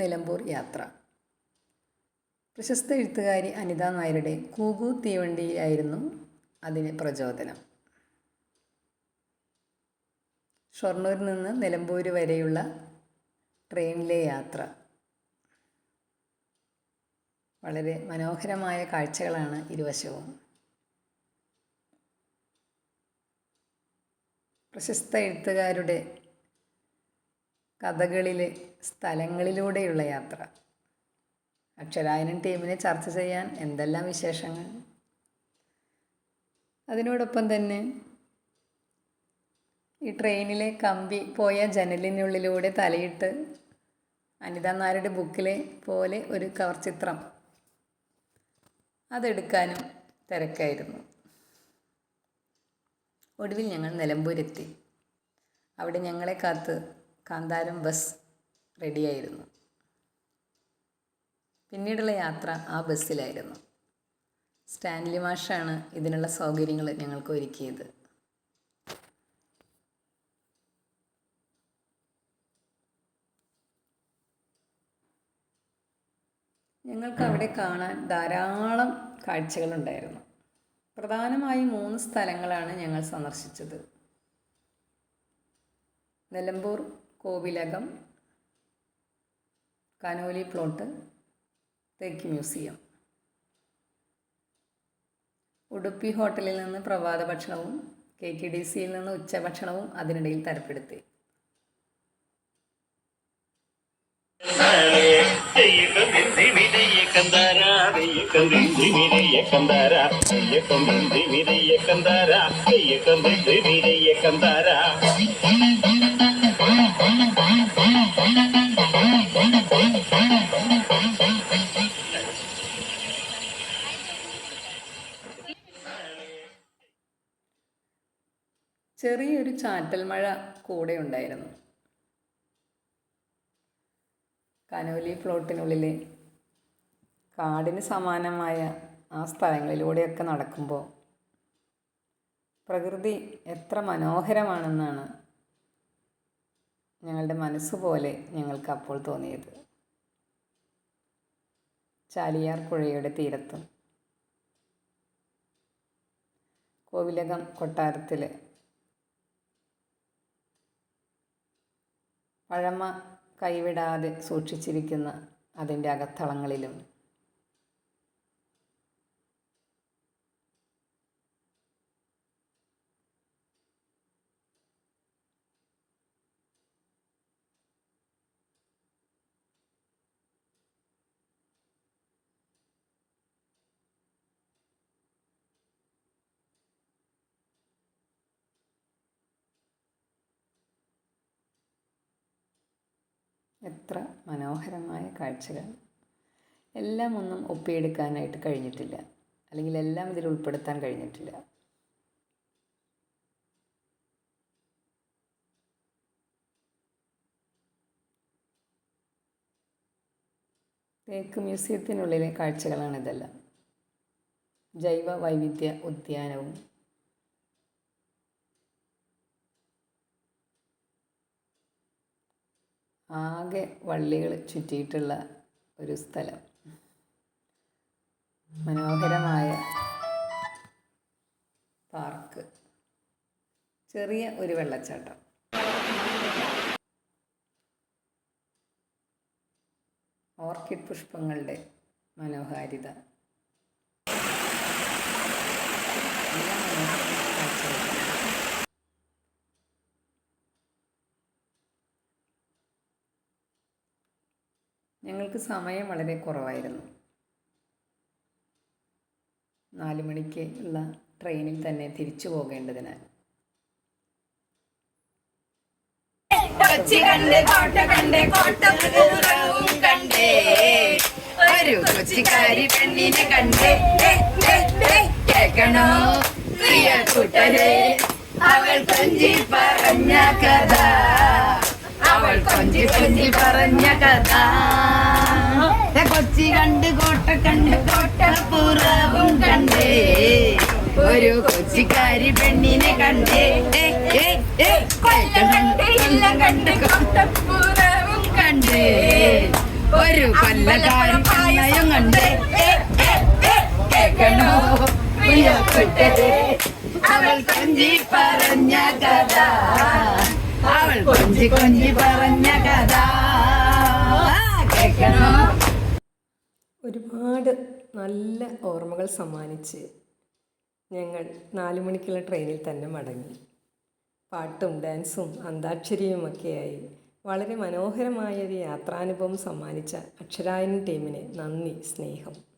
നിലമ്പൂർ യാത്ര. പ്രശസ്ത എഴുത്തുകാരി അനിത നായരുടെ കൂകു തീവണ്ടിയിലായിരുന്നു അതിന് പ്രചോദനം. ഷൊർണൂരിൽ നിന്ന് നിലമ്പൂർ വരെയുള്ള ട്രെയിനിലെ യാത്ര. വളരെ മനോഹരമായ കാഴ്ചകളാണ് ഇരുവശവും. പ്രശസ്ത എഴുത്തുകാരുടെ കഥകളിലെ സ്ഥലങ്ങളിലൂടെയുള്ള യാത്ര. അക്ഷരായനം ടീമിനെ ചർച്ച ചെയ്യാൻ എന്തെല്ലാം വിശേഷങ്ങൾ? അതിനോടൊപ്പം തന്നെ ഈ ട്രെയിനിലെ കമ്പി പോയ ജനലിനുള്ളിലൂടെ തലയിട്ട് അനിത ബുക്കിലെ പോലെ ഒരു കവർ ചിത്രം അതെടുക്കാനും തിരക്കായിരുന്നു. ഒടുവിൽ ഞങ്ങൾ നിലമ്പൂരെത്തി. അവിടെ ഞങ്ങളെ കാത്ത് കാന്താരം ബസ് റെഡിയായിരുന്നു. പിന്നീടുള്ള യാത്ര ആ ബസ്സിലായിരുന്നു. സ്റ്റാൻലി മാഷാണ് ഇതിനുള്ള സൗകര്യങ്ങൾ ഞങ്ങൾക്ക് ഒരുക്കിയത്. ഞങ്ങൾക്ക് അവിടെ കാണാൻ ധാരാളം കാഴ്ചകളുണ്ടായിരുന്നു. പ്രധാനമായും മൂന്ന് സ്ഥലങ്ങളാണ് ഞങ്ങൾ സന്ദർശിച്ചത്. നിലമ്പൂർ കോവിലകം കനോലി പ്ലോട്ട് തേക്ക് മ്യൂസിയം. ഉടുപ്പി ഹോട്ടലിൽ നിന്ന് പ്രഭാത ഭക്ഷണവും കെ ടി ഡി സിയിൽ നിന്ന് ഉച്ചഭക്ഷണവും അതിനിടയിൽ തരപ്പെടുത്തി. ചെറിയൊരു ചാറ്റൽ മഴ കൂടെ ഉണ്ടായിരുന്നു. കനോലി പ്ലോട്ടിനുള്ളിലെ കാടിന് സമാനമായ ആ സ്ഥലങ്ങളിലൂടെയൊക്കെ നടക്കുമ്പോൾ പ്രകൃതി എത്ര മനോഹരമാണെന്നാണ് ഞങ്ങളുടെ മനസ്സുപോലെ ഞങ്ങൾക്ക് അപ്പോൾ തോന്നിയത്. ചാലിയാർ പുഴയുടെ തീരത്തും കോവിലകം കൊട്ടാരത്തിൽ പഴമ കൈവിടാതെ സൂക്ഷിച്ചിരിക്കുന്ന അതിന്റെ അകത്തളങ്ങളിലും. എത്ര മനോഹരമായ കാഴ്ചകൾ. എല്ലാം ഒന്നും ഒപ്പിയെടുക്കാനായിട്ട് കഴിഞ്ഞിട്ടില്ല. അല്ലെങ്കിൽ എല്ലാം ഇതിൽ ഉൾപ്പെടുത്താൻ കഴിഞ്ഞിട്ടില്ല. തേക്ക് മ്യൂസിയത്തിനുള്ളിലെ കാഴ്ചകളാണിതെല്ലാം. ജൈവ വൈവിധ്യ ഉദ്യാനവും ആകെ വള്ളികൾ ചുറ്റിയിട്ടുള്ള ഒരു സ്ഥലം. മനോഹരമായ പാർക്ക്. ചെറിയ ഒരു വെള്ളച്ചാട്ടം. ഓർക്കിഡ് പുഷ്പങ്ങളുടെ മനോഹാരിത. ഞങ്ങൾക്ക് സമയം വളരെ കുറവായിരുന്നു. നാല് മണിക്ക് ഉള്ള ട്രെയിനിൽ തന്നെ തിരിച്ചു പോകേണ്ടതിനാൽ. കൊച്ചി കോട്ട കണ്ട് ഒരു പെണ്ണിനെ കണ്ടേ. കേക്കണോ അവൾ കൊഞ്ചി പറഞ്ഞ കഥ. അവൾ കൊഞ്ചി കൊഞ്ചി പറഞ്ഞ കഥ. കൊച്ചി കണ്ട് കോട്ട കണ്ട് കോട്ടപ്പുറവും കണ്ടേ. ഒരു കൊച്ചിക്കാരി പെണ്ണിനെ കണ്ടേ. കൊല്ലം കണ്ട് ഇല്ലം കണ്ട് കോട്ടപ്പുറവും കണ്ടേ. ഒരു കൊല്ലക്കാരി പെണ്ണയും കണ്ടേ. കേൾക്കണോ പ്രിയപ്പെട്ടത് അവൾ കൊഞ്ചി പറഞ്ഞ കഥ. അവൾ കൊഞ്ചി കൊഞ്ചി പറഞ്ഞ കഥ ഒരുപാട് നല്ല ഓർമ്മകൾ സമ്മാനിച്ച് ഞങ്ങൾ നാലു മണിക്കുള്ള ട്രെയിനിൽ തന്നെ മടങ്ങി. പാട്ടും ഡാൻസും അന്താക്ഷരിയുമൊക്കെയായി വളരെ മനോഹരമായൊരു യാത്രാനുഭവം സമ്മാനിച്ച അക്ഷരായൻ ടീമിന് നന്ദി സ്നേഹം.